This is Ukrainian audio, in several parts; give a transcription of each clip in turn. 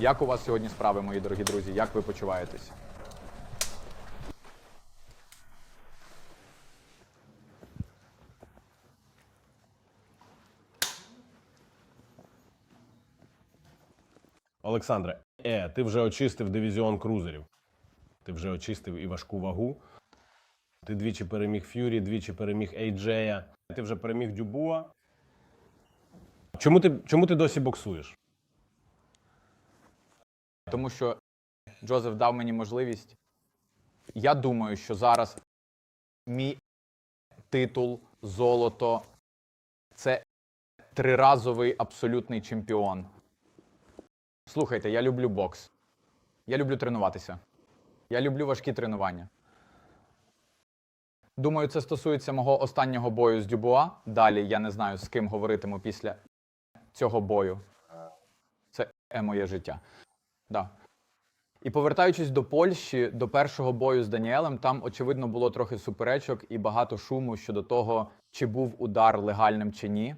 Як у вас сьогодні справи, мої дорогі друзі? Як ви почуваєтесь? Олександре, е, ти вже очистив дивізіон крузерів. Ти вже очистив і важку вагу. Ти двічі переміг Ф'юрі, двічі переміг Ейджея. Ти вже переміг Дюбуа. Чому ти, чому ти досі боксуєш? Тому що Джозеф дав мені можливість. Я думаю, що зараз мій титул, золото це триразовий абсолютний чемпіон. Слухайте, я люблю бокс. Я люблю тренуватися. Я люблю важкі тренування. Думаю, це стосується мого останнього бою з Дюбуа. Далі я не знаю, з ким говоритиму після цього бою. Це е моє життя. Да. І повертаючись до Польщі, до першого бою з Даніелем, там, очевидно, було трохи суперечок і багато шуму щодо того, чи був удар легальним чи ні.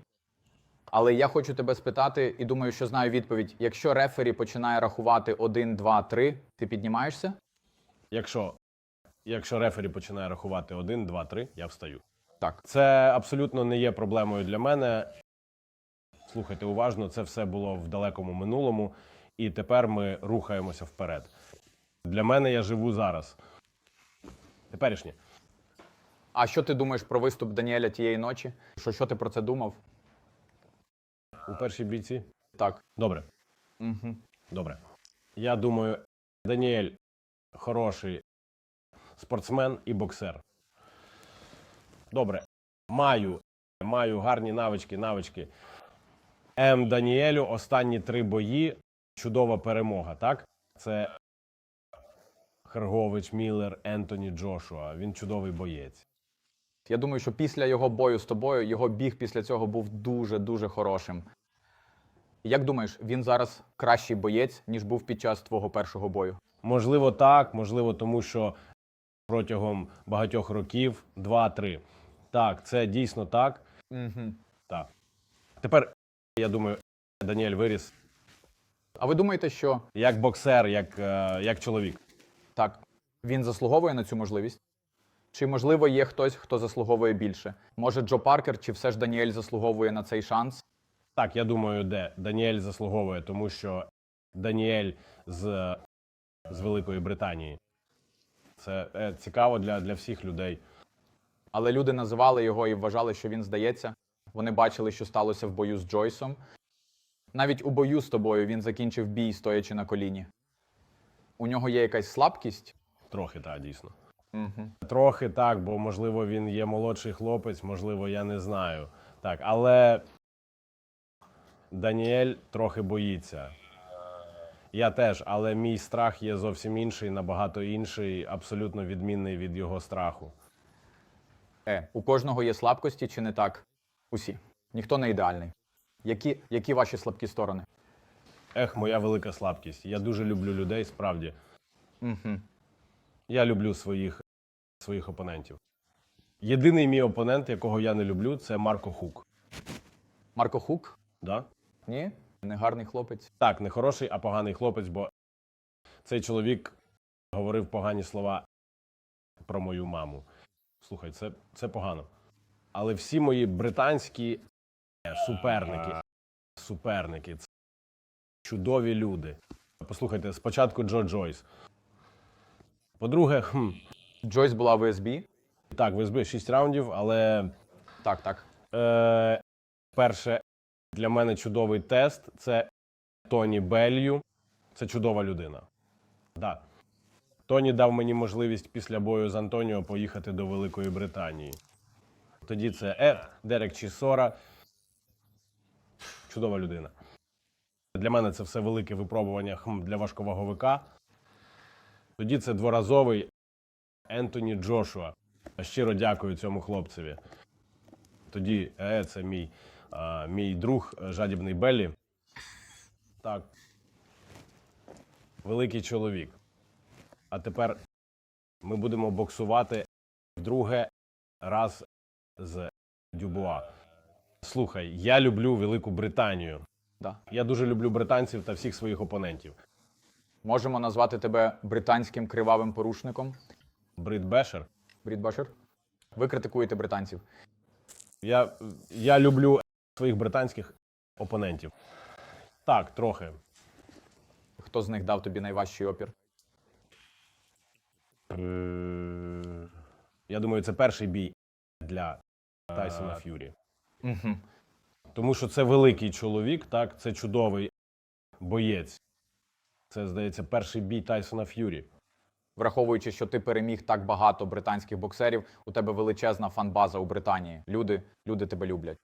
Але я хочу тебе спитати, і думаю, що знаю відповідь: якщо рефері починає рахувати 1, 2, 3, ти піднімаєшся? Якщо, якщо рефері починає рахувати 1, 2, 3, я встаю. Так. Це абсолютно не є проблемою для мене. Слухайте уважно, це все було в далекому минулому, і тепер ми рухаємося вперед. Для мене я живу зараз. Теперішнє. А що ти думаєш про виступ Даніеля тієї ночі? Що, що ти про це думав? У першій бійці. Так. Добре. Угу. Добре. Я думаю, Даніель хороший спортсмен і боксер. Добре. Маю, маю гарні навички, навички. М. Даніелю останні три бої. Чудова перемога, так? Це Хергович, Міллер, Ентоні, Джошуа. Він чудовий боєць. Я думаю, що після його бою з тобою його біг після цього був дуже дуже хорошим. Як думаєш, він зараз кращий боєць, ніж був під час твого першого бою? Можливо, так, можливо, тому що протягом багатьох років, два-три. Так, це дійсно так. Угу. Так. Тепер, я думаю, Даніель виріс А ви думаєте, що як боксер, як, е, як чоловік. так він заслуговує на цю можливість? Чи можливо є хтось, хто заслуговує більше? Може, Джо Паркер, чи все ж Даніель заслуговує на цей шанс? Так, я думаю, де Даніель заслуговує, тому що Даніель з, з Великої Британії. Це е, цікаво для, для всіх людей. Але люди називали його і вважали, що він здається. Вони бачили, що сталося в бою з Джойсом. Навіть у бою з тобою він закінчив бій, стоячи на коліні. У нього є якась слабкість. Трохи, так, дійсно. Угу. Трохи так, бо можливо він є молодший хлопець, можливо, я не знаю. Так, але Даніель трохи боїться. Я теж, але мій страх є зовсім інший, набагато інший, абсолютно відмінний від його страху. Е, у кожного є слабкості, чи не так? Усі. Ніхто не ідеальний. Які, які ваші слабкі сторони? Ех, моя велика слабкість. Я дуже люблю людей, справді. Угу. Я люблю своїх, своїх опонентів. Єдиний мій опонент, якого я не люблю, це Марко Хук. Марко Хук? Да? Ні? Негарний хлопець. Так, не хороший, а поганий хлопець, бо цей чоловік говорив погані слова про мою маму. Слухай, це, це погано. Але всі мої британські суперники, суперники це чудові люди. Послухайте, спочатку Джо Джойс. По-друге, хм, Джойс була в СБ. так, ВСБ 6 раундів, але Так, так. Е, перше, для мене чудовий тест це Тоні Беллю. Це чудова людина. Да. Тоні дав мені можливість після бою з Антоніо поїхати до Великої Британії. Тоді це Ед, Дерек Чісора. Чудова людина. Для мене це все велике випробування для важковаговика. Тоді це дворазовий Ентоні Джошуа. Щиро дякую цьому хлопцеві. Тоді е, це мій, а, мій друг е, жадібний Беллі. Так. Великий чоловік. А тепер ми будемо боксувати вдруге раз з Дюбуа. Слухай, я люблю Велику Британію. Да. Я дуже люблю британців та всіх своїх опонентів. Можемо назвати тебе британським кривавим порушником. Брит Бешер. Брід Башир. Ви критикуєте британців. Я, я люблю своїх британських опонентів. Так, трохи. Хто з них дав тобі найважчий опір? Е, Я думаю, це перший бій для Тайсона Ф'юрі. Угу. Тому що це великий чоловік, так, це чудовий боєць. Це, здається, перший бій Тайсона Ф'юрі. Враховуючи, що ти переміг так багато британських боксерів, у тебе величезна фанбаза у Британії. Люди, люди тебе люблять.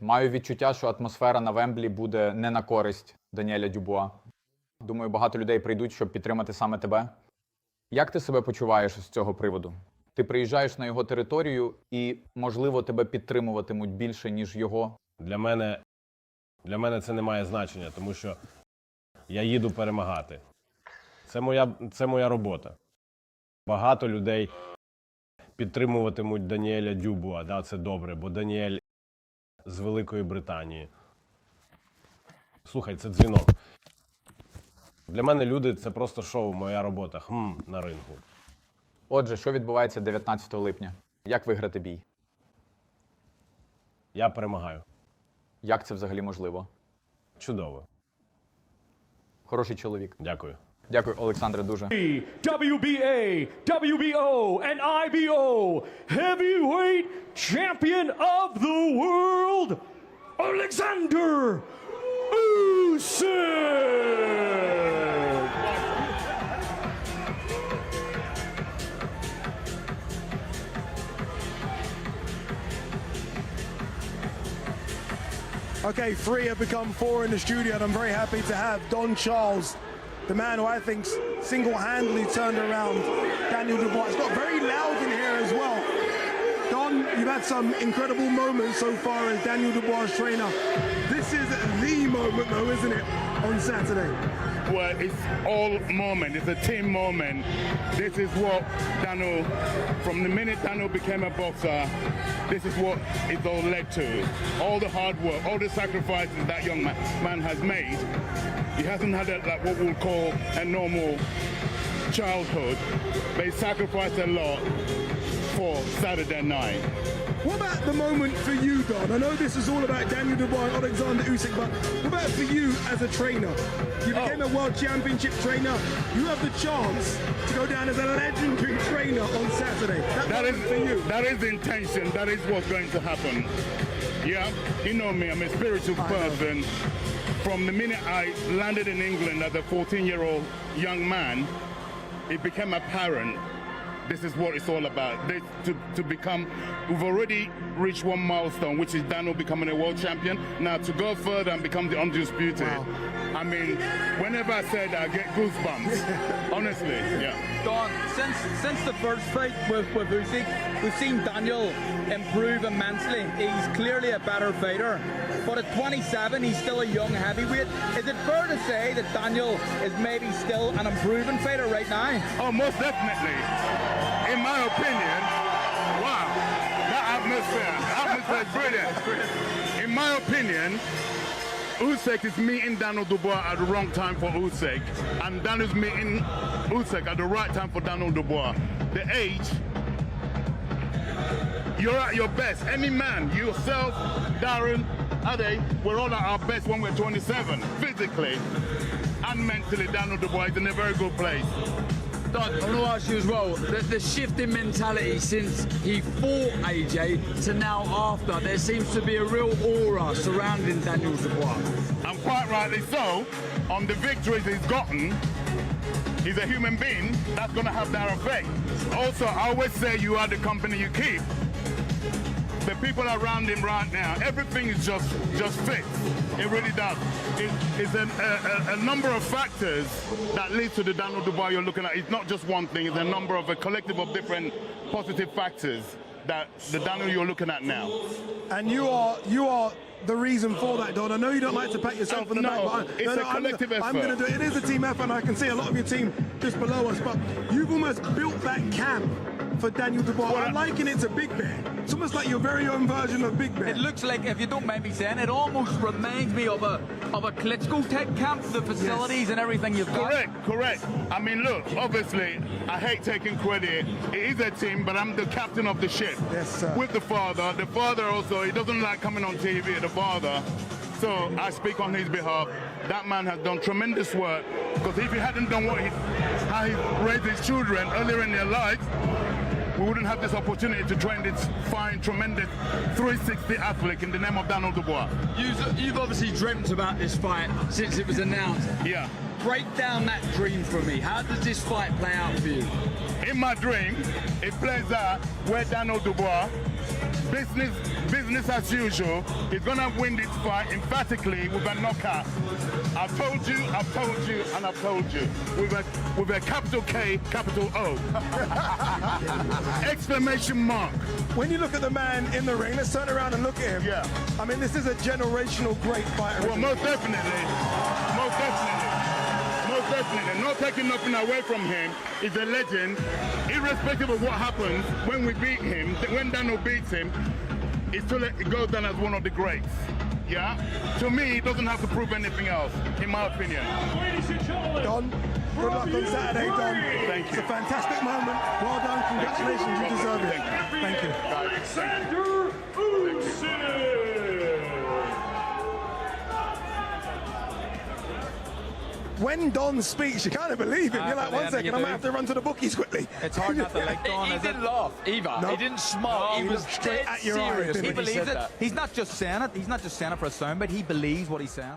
Маю відчуття, що атмосфера на Вемблі буде не на користь Даніеля Дюбуа. Думаю, багато людей прийдуть, щоб підтримати саме тебе. Як ти себе почуваєш з цього приводу? Ти приїжджаєш на його територію і, можливо, тебе підтримуватимуть більше, ніж його. Для мене, для мене це не має значення, тому що я їду перемагати. Це моя, це моя робота. Багато людей підтримуватимуть Даніеля Дюбуа. Да, це добре, бо Даніель з Великої Британії. Слухай, це дзвінок. Для мене люди це просто шоу, моя робота. Хм, на ринку. Отже, що відбувається 19 липня? Як виграти бій? Я перемагаю. Як це взагалі можливо? Чудово. Хороший чоловік. Дякую. Дякую, Олександре, дуже. WBA, WBO, and IBO heavyweight champion of the world, Alexander Usyk. Okay, three have become four in the studio, and I'm very happy to have Don Charles, the man who I think single-handedly turned around Daniel Dubois. It's got very loud in here as well. Don, you've had some incredible moments so far as Daniel Dubois' trainer. This is the moment, though, isn't it, on Saturday? Well, it's all moment. It's a team moment. This is what Daniel, from the minute Daniel became a boxer, this is what it's all led to. All the hard work, all the sacrifices that young man, man has made. He hasn't had a, like what we'll call a normal childhood, but he sacrificed a lot for Saturday night. What about the moment for you, Don? I know this is all about Daniel Dubois and Alexander Usyk, but what about for you as a trainer? You oh. became a world championship trainer. You have the chance to go down as a legendary trainer on Saturday. That, That is for you. that is the intention. That is what's going to happen. Yeah, you know me. I'm a spiritual I know. person. From the minute I landed in England as a 14-year-old young man, it became apparent. This is what it's all about. This, to, to become, we've already reached one milestone, which is Daniel becoming a world champion. Now to go further and become the undisputed. Wow. I mean, whenever I say that, I get goosebumps. Honestly, yeah. Don, since since the first fight with, with Usyk, we've seen Daniel improve immensely. He's clearly a better fighter. But at 27, he's still a young heavyweight. Is it fair to say that Daniel is maybe still an improving fighter right now? Oh, most definitely. In my opinion, wow, that atmosphere, atmosphere is brilliant. In my opinion, Usyk is meeting Daniel Dubois at the wrong time for Usyk, and Daniel's meeting Usyk at the right time for Daniel Dubois. The age, you're at your best. Any man, yourself, Darren, Ade, we're all at our best when we're 27, physically and mentally. Daniel Dubois is in a very good place. Don, I want to ask you as well the, the shift in mentality since he fought AJ to now after. There seems to be a real aura surrounding Daniel Dubois. and quite rightly so, on the victories he's gotten, he's a human being, that's going to have that effect. Also, I always say you are the company you keep. The people around him right now, everything is just just fit. It really does. It, it's an, a, a, a number of factors that lead to the Daniel Dubois you're looking at. It's not just one thing. It's a number of a collective of different positive factors that the Daniel you're looking at now. And you are you are the reason for that, Don. I know you don't like to pat yourself on the No, back, but I, it's a I'm I'm going to do it. It is a team effort, and I can see a lot of your team just below us. But you've almost built that camp for Daniel Dubois. Well, I liken it to Big Bear. It's almost like your very own version of Big Bear. It looks like, if you don't mind me saying, it almost reminds me of a of a Klitschko type camp. The facilities and everything you've got. Correct, correct. I mean, look, obviously, I hate taking credit. It is a team, but I'm the captain of the ship. Yes, sir. With the father. The father also, he doesn't like coming on TV, the father. So I speak on his behalf. That man has done tremendous work. Because if he hadn't done what he, how he raised his children earlier in their lives, we wouldn't have this opportunity to train this fine, tremendous 360 athlete in the name of Donald Dubois. You've, you've obviously dreamt about this fight since it was announced. Yeah. Break down that dream for me. How does this fight play out for you? In my dream, it plays out where Daniel Dubois, business business as usual, He's gonna win this fight emphatically with a knockout. I've told you, I've told you, and I've told you. With a with a capital K, capital O. Exclamation mark. When you look at the man in the ring, let's turn around and look at him. Yeah. I mean, this is a generational great fighter. Well, most definitely. Most definitely. Most definitely. Not taking nothing away from him. He's a legend. Irrespective of what happens when we beat him, when Daniel beats him, it still it goes down as one of the greats. Yeah? To me, he doesn't have to prove anything else, in my opinion. Don, good luck on Saturday, Don. Thank It's you. a fantastic moment. Well done. Congratulations. You deserve it. When Don speaks, you kind of believe him. You're Ah, like, one second, one then second, you I might have to run to the bookies quickly. It's hard not to like Don. He, he didn't laugh either. No. He didn't smile. No, he he was straight at your serious didn't He when he believes it. that. He's not just saying it. He's not just saying it for a sound, but he believes what he's saying.